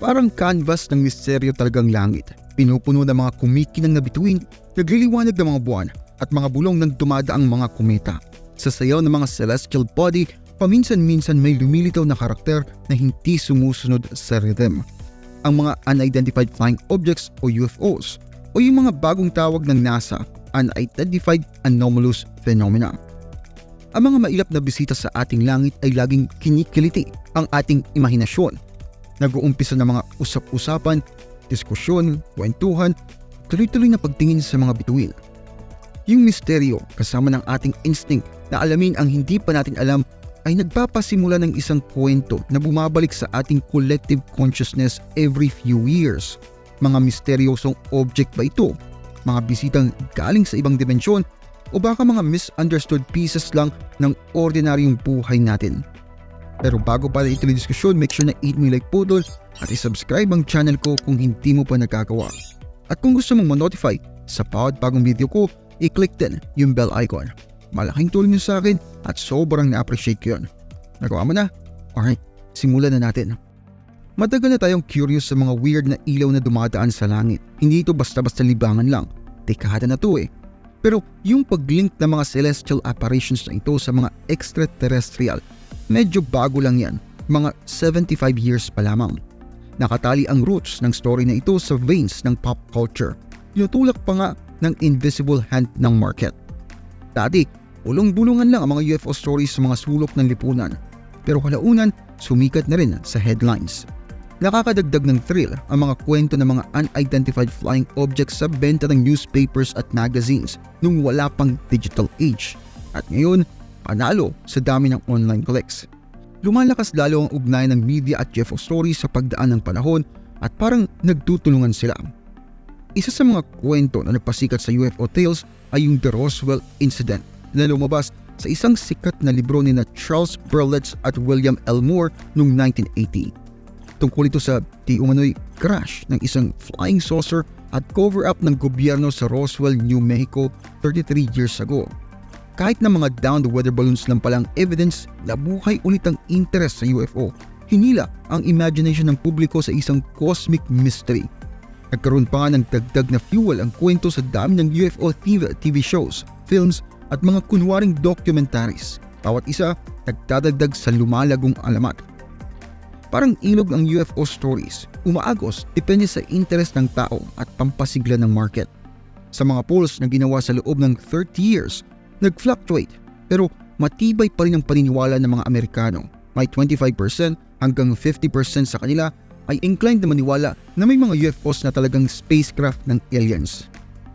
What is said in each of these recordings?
Parang canvas ng misteryo talagang langit. Pinupuno ng mga kumikinang na bituin, nagliliwanag ng mga buwan at mga bulong ng dumadaang mga kometa. Sa sayaw ng mga celestial body, paminsan-minsan may lumilitaw na karakter na hindi sumusunod sa rhythm. Ang mga unidentified flying objects o UFOs o yung mga bagong tawag ng NASA, Unidentified Anomalous Phenomena. Ang mga mailap na bisita sa ating langit ay laging kinikiliti ang ating imahinasyon Nag-uumpisa ng mga usap-usapan, diskusyon, kwentuhan, tuloy-tuloy na pagtingin sa mga bituin. Yung misteryo kasama ng ating instinct na alamin ang hindi pa natin alam ay nagpapasimula ng isang kwento na bumabalik sa ating collective consciousness every few years. Mga misteryosong object ba ito? Mga bisitang galing sa ibang dimensyon o baka mga misunderstood pieces lang ng ordinaryong buhay natin? Pero bago pa ituloy diskusyon, make sure na eat me like podol at isubscribe ang channel ko kung hindi mo pa nagagawa. At kung gusto mong ma-notify sa bawat bagong video ko, i-click din yung bell icon. Malaking tulong yun sa akin at sobrang na-appreciate ko yun. Nagawa mo na? Alright, simulan na natin. Matagal na tayong curious sa mga weird na ilaw na dumadaan sa langit. Hindi ito basta-basta libangan lang. Dekada na to eh. Pero yung pag-link ng mga celestial apparitions na ito sa mga extraterrestrial Medyo bago lang yan, mga 75 years pa lamang. Nakatali ang roots ng story na ito sa veins ng pop culture. Tinutulak pa nga ng invisible hand ng market. Dati, bulong-bulungan lang ang mga UFO stories sa mga sulok ng lipunan. Pero kalaunan, sumikat na rin sa headlines. Nakakadagdag ng thrill ang mga kwento ng mga unidentified flying objects sa benta ng newspapers at magazines nung wala pang digital age. At ngayon, panalo sa dami ng online clicks. Lumalakas lalo ang ugnayan ng media at UFO stories sa pagdaan ng panahon at parang nagtutulungan sila. Isa sa mga kwento na nagpasikat sa UFO Tales ay yung The Roswell Incident na lumabas sa isang sikat na libro ni na Charles Berlitz at William L. Moore noong 1980. Tungkol ito sa di umano'y crash ng isang flying saucer at cover-up ng gobyerno sa Roswell, New Mexico 33 years ago kahit na mga down the weather balloons lang palang evidence na buhay ulit ang interest sa UFO, hinila ang imagination ng publiko sa isang cosmic mystery. Nagkaroon pa nga ng dagdag na fuel ang kwento sa dami ng UFO TV shows, films at mga kunwaring documentaries. Bawat isa nagdadagdag sa lumalagong alamat. Parang ilog ang UFO stories, umaagos depende sa interest ng tao at pampasigla ng market. Sa mga polls na ginawa sa loob ng 30 years, nag-fluctuate pero matibay pa rin ang paniniwala ng mga Amerikano. May 25% hanggang 50% sa kanila ay inclined na maniwala na may mga UFOs na talagang spacecraft ng aliens.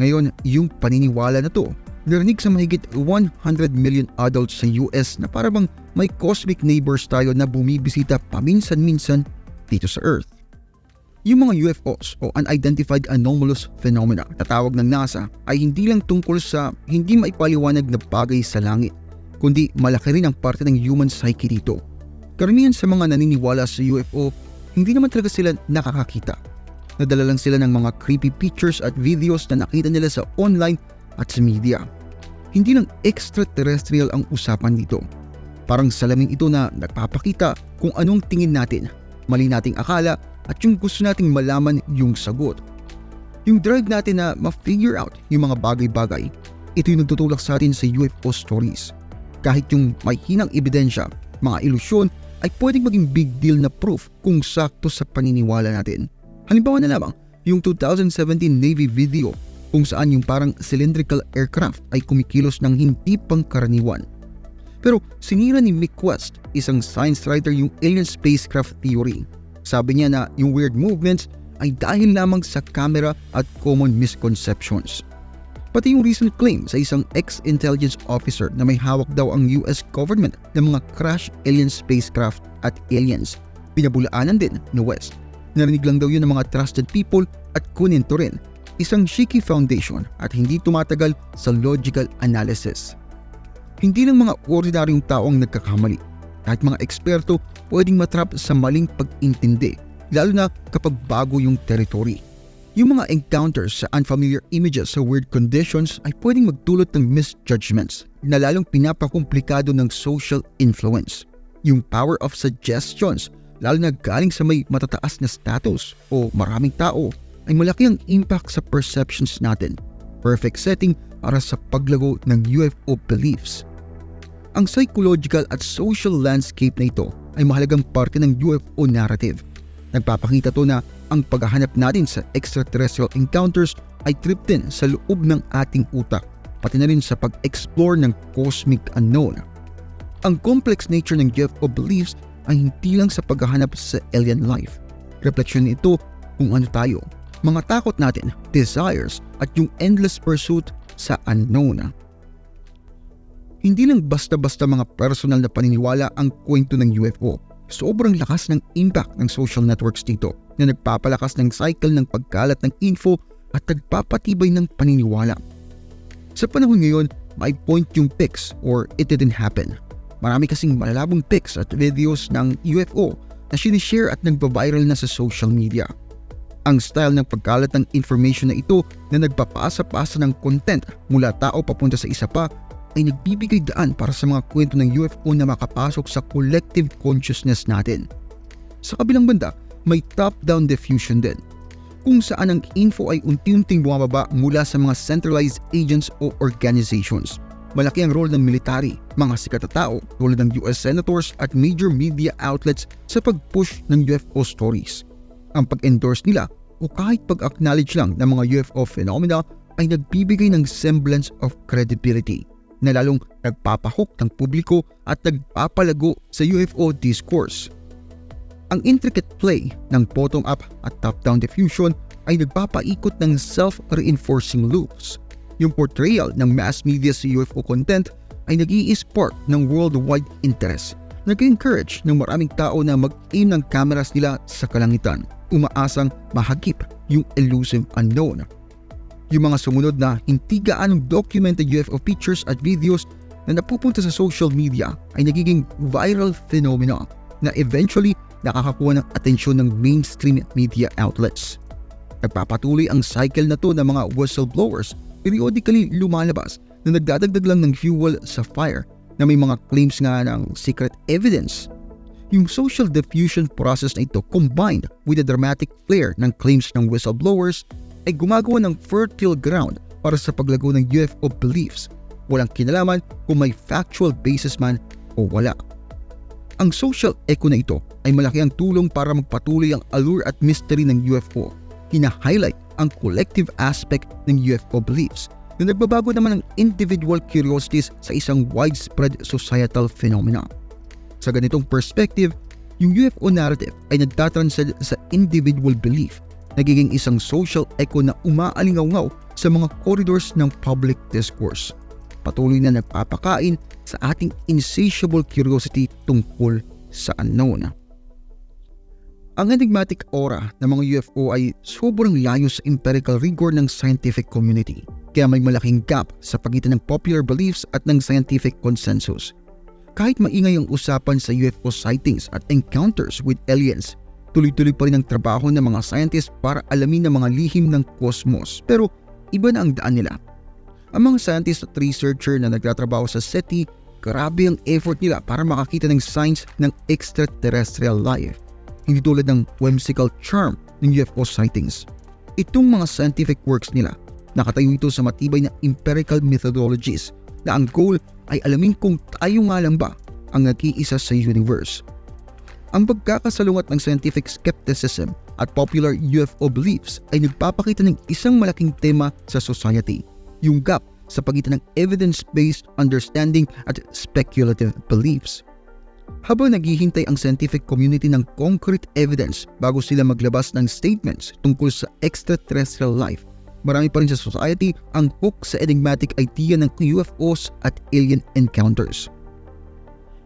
Ngayon, yung paniniwala na to, narinig sa mahigit 100 million adults sa US na parabang may cosmic neighbors tayo na bumibisita paminsan-minsan dito sa Earth. Yung mga UFOs o Unidentified Anomalous Phenomena na tawag ng NASA ay hindi lang tungkol sa hindi maipaliwanag na bagay sa langit, kundi malaki rin ang parte ng human psyche dito. Karamihan sa mga naniniwala sa UFO, hindi naman talaga sila nakakakita. Nadala lang sila ng mga creepy pictures at videos na nakita nila sa online at sa media. Hindi lang extraterrestrial ang usapan dito. Parang salamin ito na nagpapakita kung anong tingin natin, mali nating akala at yung gusto nating malaman yung sagot. Yung drive natin na ma-figure out yung mga bagay-bagay, ito yung nagtutulak sa atin sa UFO stories. Kahit yung may hinang ebidensya, mga ilusyon, ay pwedeng maging big deal na proof kung sakto sa paniniwala natin. Halimbawa na lamang, yung 2017 Navy video kung saan yung parang cylindrical aircraft ay kumikilos ng hindi pangkaraniwan. Pero sinira ni Mick West, isang science writer yung alien spacecraft theory sabi niya na yung weird movements ay dahil lamang sa camera at common misconceptions. Pati yung recent claim sa isang ex-intelligence officer na may hawak daw ang US government ng mga crash alien spacecraft at aliens. Pinabulaanan din ni West. Narinig lang daw yun ng mga trusted people at kunin to rin. Isang shaky foundation at hindi tumatagal sa logical analysis. Hindi lang mga ordinaryong tao ang nagkakamali kahit mga eksperto pwedeng matrap sa maling pag-intindi, lalo na kapag bago yung territory. Yung mga encounters sa unfamiliar images sa weird conditions ay pwedeng magdulot ng misjudgments na lalong pinapakomplikado ng social influence. Yung power of suggestions lalo na galing sa may matataas na status o maraming tao, ay malaki ang impact sa perceptions natin. Perfect setting para sa paglago ng UFO beliefs. Ang psychological at social landscape na ito ay mahalagang parte ng UFO narrative. Nagpapakita to na ang paghahanap natin sa extraterrestrial encounters ay trip din sa loob ng ating utak, pati na rin sa pag-explore ng cosmic unknown. Ang complex nature ng UFO beliefs ay hindi lang sa paghahanap sa alien life. Refleksyon ito kung ano tayo, mga takot natin, desires, at yung endless pursuit sa unknown. Hindi lang basta-basta mga personal na paniniwala ang kwento ng UFO. Sobrang lakas ng impact ng social networks dito na nagpapalakas ng cycle ng pagkalat ng info at nagpapatibay ng paniniwala. Sa panahon ngayon, may point yung pics or it didn't happen. Marami kasing malalabong pics at videos ng UFO na sinishare at nagpa-viral na sa social media. Ang style ng pagkalat ng information na ito na nagpapasa-pasa ng content mula tao papunta sa isa pa ay nagbibigay daan para sa mga kwento ng UFO na makapasok sa collective consciousness natin. Sa kabilang banda, may top-down diffusion din kung saan ang info ay unti-unting bumababa mula sa mga centralized agents o organizations. Malaki ang role ng military, mga sikat na tao tulad ng US senators at major media outlets sa pag-push ng UFO stories. Ang pag-endorse nila o kahit pag-acknowledge lang ng mga UFO phenomena ay nagbibigay ng semblance of credibility na lalong nagpapahok ng publiko at nagpapalago sa UFO discourse. Ang intricate play ng bottom-up at top-down diffusion ay nagpapaikot ng self-reinforcing loops yung portrayal ng mass media sa UFO content ay nag spark ng worldwide interest. Nag-encourage ng maraming tao na mag-aim ng cameras nila sa kalangitan, umaasang mahagip yung elusive unknown. Yung mga sumunod na hindi gaanong documented UFO pictures at videos na napupunta sa social media ay nagiging viral phenomena na eventually nakakakuha ng atensyon ng mainstream media outlets. Nagpapatuloy ang cycle na to ng mga whistleblowers periodically lumalabas na nagdadagdag lang ng fuel sa fire na may mga claims nga ng secret evidence. Yung social diffusion process na ito combined with the dramatic flair ng claims ng whistleblowers ay gumagawa ng fertile ground para sa paglago ng UFO beliefs. Walang kinalaman kung may factual basis man o wala. Ang social echo na ito ay malaki ang tulong para magpatuloy ang allure at mystery ng UFO. Hina-highlight ang collective aspect ng UFO beliefs na nagbabago naman ng individual curiosities sa isang widespread societal phenomena. Sa ganitong perspective, yung UFO narrative ay nagtatranscend sa individual belief, nagiging isang social echo na umaalingaw sa mga corridors ng public discourse. Patuloy na nagpapakain sa ating insatiable curiosity tungkol sa unknown. Ang enigmatic aura ng mga UFO ay sobrang layo sa empirical rigor ng scientific community, kaya may malaking gap sa pagitan ng popular beliefs at ng scientific consensus. Kahit maingay ang usapan sa UFO sightings at encounters with aliens, tuloy-tuloy pa rin ang trabaho ng mga scientists para alamin ang mga lihim ng cosmos. Pero iba na ang daan nila. Ang mga scientists at researcher na nagtatrabaho sa SETI, grabe ang effort nila para makakita ng signs ng extraterrestrial life hindi tulad ng whimsical charm ng UFO sightings. Itong mga scientific works nila, nakatayo ito sa matibay na empirical methodologies na ang goal ay alamin kung tayo nga lang ba ang nag-iisa sa universe. Ang pagkakasalungat ng scientific skepticism at popular UFO beliefs ay nagpapakita ng isang malaking tema sa society, yung gap sa pagitan ng evidence-based understanding at speculative beliefs. Habang naghihintay ang scientific community ng concrete evidence bago sila maglabas ng statements tungkol sa extraterrestrial life, marami pa rin sa society ang hook sa enigmatic idea ng UFOs at alien encounters.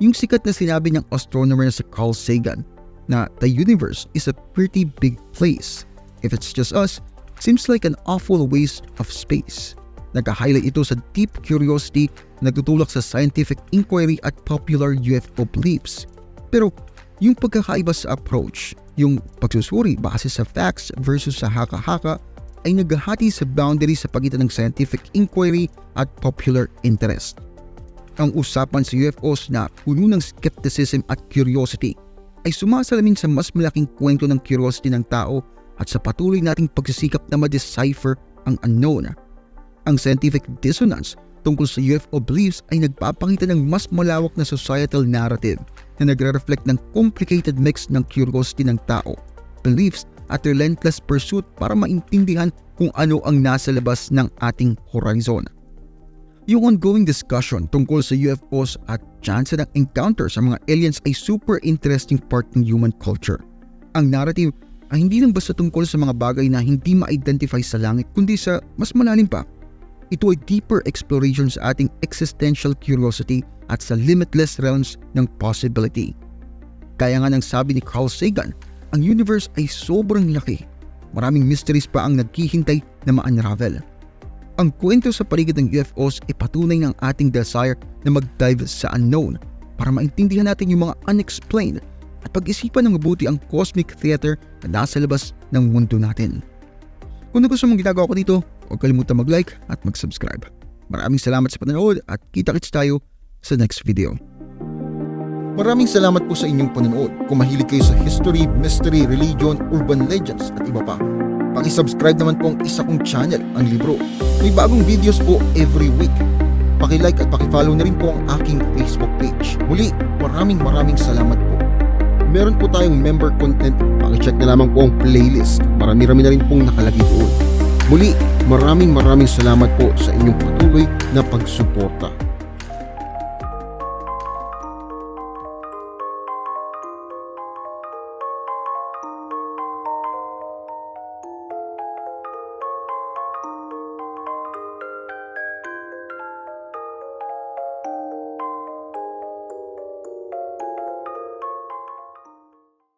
Yung sikat na sinabi ng astronomer na si Carl Sagan na the universe is a pretty big place. If it's just us, seems like an awful waste of space. Nag-highlight ito sa deep curiosity na nagtutulak sa scientific inquiry at popular UFO beliefs. Pero yung pagkakaiba sa approach, yung pagsusuri base sa facts versus sa haka-haka ay naghahati sa boundary sa pagitan ng scientific inquiry at popular interest. Ang usapan sa UFOs na puno ng skepticism at curiosity ay sumasalamin sa mas malaking kwento ng curiosity ng tao at sa patuloy nating pagsisikap na ma-decipher ang unknown. Ang scientific dissonance tungkol sa UFO beliefs ay nagpapakita ng mas malawak na societal narrative na nagre-reflect ng complicated mix ng curiosity ng tao, beliefs at relentless pursuit para maintindihan kung ano ang nasa labas ng ating horizon. Yung ongoing discussion tungkol sa UFOs at chance ng encounter sa mga aliens ay super interesting part ng human culture. Ang narrative ay hindi lang basta tungkol sa mga bagay na hindi ma-identify sa langit kundi sa mas malalim pa. Ito ay deeper exploration sa ating existential curiosity at sa limitless realms ng possibility. Kaya nga nang sabi ni Carl Sagan, ang universe ay sobrang laki. Maraming mysteries pa ang naghihintay na ma-unravel. Ang kwento sa paligid ng UFOs ay patunay ng ating desire na mag-dive sa unknown para maintindihan natin yung mga unexplained at pag-isipan ng mabuti ang cosmic theater na nasa labas ng mundo natin. Kung nagustuhan mong ginagawa ko dito, huwag kalimutan mag-like at mag-subscribe. Maraming salamat sa panonood at kita-kits tayo sa next video. Maraming salamat po sa inyong panonood. Kung mahilig kayo sa history, mystery, religion, urban legends at iba pa, Paki-subscribe naman po ang isa kong channel, ang Libro. May bagong videos po every week. Paki-like at paki-follow na rin po ang aking Facebook page. Muli, maraming maraming salamat po. Meron po tayong member content. Paki-check na lamang po ang playlist. Marami-rami na rin pong nakalagay doon. Muli, maraming maraming salamat po sa inyong patuloy na pagsuporta.